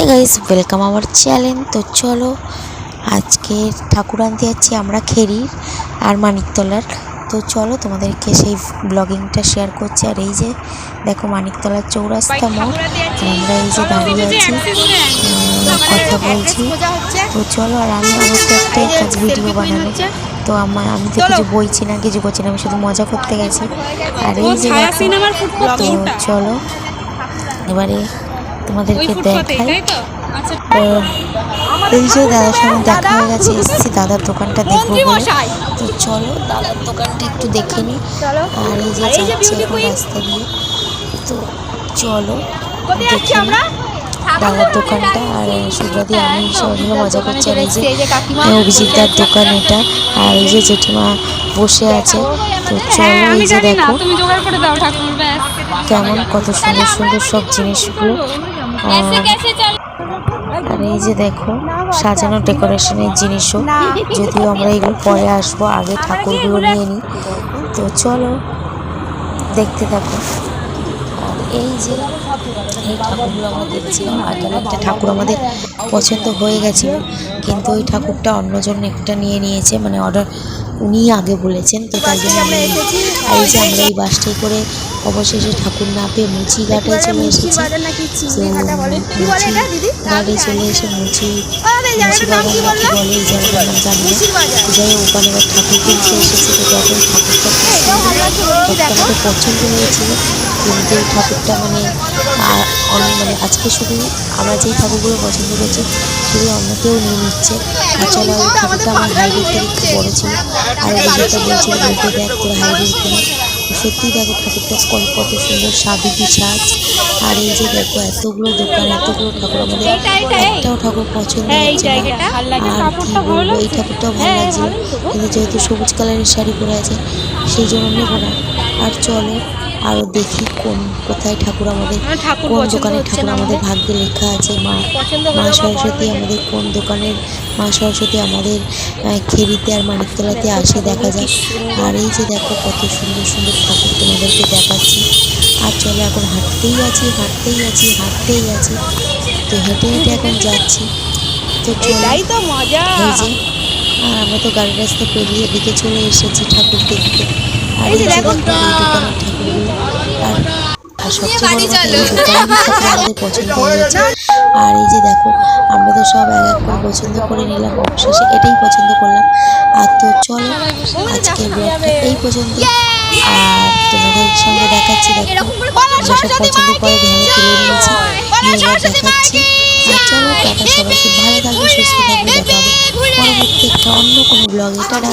হে guys welcome আমার channel তো চলো আজকে ঠাকুর আনতে যাচ্ছি আমরা খেরির আর মানিকতলার। তো চলো তোমাদেরকে সেই ব্লগিংটা শেয়ার করছি। আর এই যে দেখো মানিকতলার চৌরাস্তা মোড়। আমরা এই যে দাঁড়িয়ে আছি। কথা বলছি। তো চলো আর আমি আমার তো একটাই কাজ ভিডিও বানানো তো আমার আমি তো কিছু বইছি না কিছু করছি না আমি শুধু মজা করতে গেছি। আর এই যে তো? চলো এবারে তোমাদেরকে দেখাই। তাই তো? আচ্ছা। এই যে দাদার সঙ্গে দেখা হয়ে গেছে এসেছি দাদার দোকানটা দেখব তো চলো দাদার দোকানটা একটু দেখে নিই। আর এই যে যাচ্ছি এখন রাস্তা দিয়ে। তো চলো দেখে দাদার দোকানটা। আর সুব্রতি আমি সবাই মিলে মজা করছি আর এই যে অভিজিৎদার দোকান এটা। আর এই যে জেঠিমা বসে আছে। তো হ্যাঁ চলো আমি এই যে দেখো। কেমন কত সুন্দর সুন্দর সব জিনিসগুলো। এই যে দেখো সাজানো ডেকোরেশনের জিনিসও। যদিও আমরা এগুলো পরে আসব আগে ঠাকুরগুলো নিয়ে নিই তো চলো দেখতে থাকো। এই যে এই ঠাকুরগুলো আমরা দেখছিলাম আগের একটা ঠাকুর আমাদের পছন্দ হয়ে গেছিল। কিন্তু ওই ঠাকুরটা অন্যজন একটা নিয়ে নিয়েছে মানে অর্ডার উনি আগে বলেছেন তো তাই জন্য আমরা এই- আর এই যে আমরা এই বাসটাই করে অবশেষে ঠাকুর না পেয়ে মুচি ঘাটে চলে এসেছি। ঘাটে চলে এসে মুচি মুচি কি বলে এই জায়গাটার নাম জানি যাই হোক ওখানে এবার ঠাকুর কিনতে এসেছি তো যখন ঠাকুরটা খুব সুন্দর ঠাকুরটা আমাদের পছন্দ হয়েছিল কিন্তু ঠাকুরটা মানে আর মানে আজকে শুধু আমরা যেই ঠাকুরগুলো পছন্দ করছি শুধু অন্য কেউ নিয়ে নিচ্ছে। আর চলো ওই ঠাকুরটা আমার হাইব্রিড থেকে একটু বড় ছিল। আর অভিযোগটা বলছিল বলতে দেখ তোর হাইব্রিড কিনে সত্যি দেখো ঠাকুরটা কত কত সুন্দর সাবিকি সাজ। আর এই যে দেখো এতগুলো দোকান এতগুলো ঠাকুর আমাদের একটাও ঠাকুর পছন্দ হ্যাঁ, হচ্ছে না। আর কি বলব এই ঠাকুরটাও ভালো হ্যাঁ, লাগছিল কিন্তু যেহেতু সবুজ কালারের শাড়ি পরে আছে সেই জন্য নেব না আর চলো আরও দেখি কোন কোথায় ঠাকুর আমাদের কোন দোকানে ঠাকুর আমাদের ভাগ্যে লেখা আছে মা মা সরস্বতী আমাদের কোন দোকানের মা সরস্বতী আমাদের খেরিতে আর মানিকতলাতে আসে দেখা যায়। আর এই যে দেখো কত সুন্দর সুন্দর ঠাকুর তোমাদেরকে দেখাচ্ছি। আর চলো এখন হাঁটতেই আছি হাঁটতেই আছি হাঁটতেই আছি। তো হেঁটে হেঁটে এখন যাচ্ছি। তো চলো এটাই তো মজা। আর আমরা তো গাড়ি রাস্তা পেরিয়ে এদিকে চলে এসেছি ঠাকুর দেখতে। আর এই দেখো সবচেয়ে পছন্দ হয়েছে আর এই যে দেখো আমরা তো সব এক এক করে পছন্দ করে নিলাম অবশেষে এটাই পছন্দ করলাম। আর তো চলো আজকে ব্লগটা এই পর্যন্ত। আর তোমাদের সঙ্গে দেখাচ্ছি দেখো আমরা সব পছন্দ করে ধ্যানে তুলে নিয়েছি। নিয়ে দেখাচ্ছি। আর চলো টাটা সবাই খুব ভালো থাকবে সুস্থ থাকবে দেখা হবে পরবর্তী একটা অন্য কোনো ব্লগে টাটা।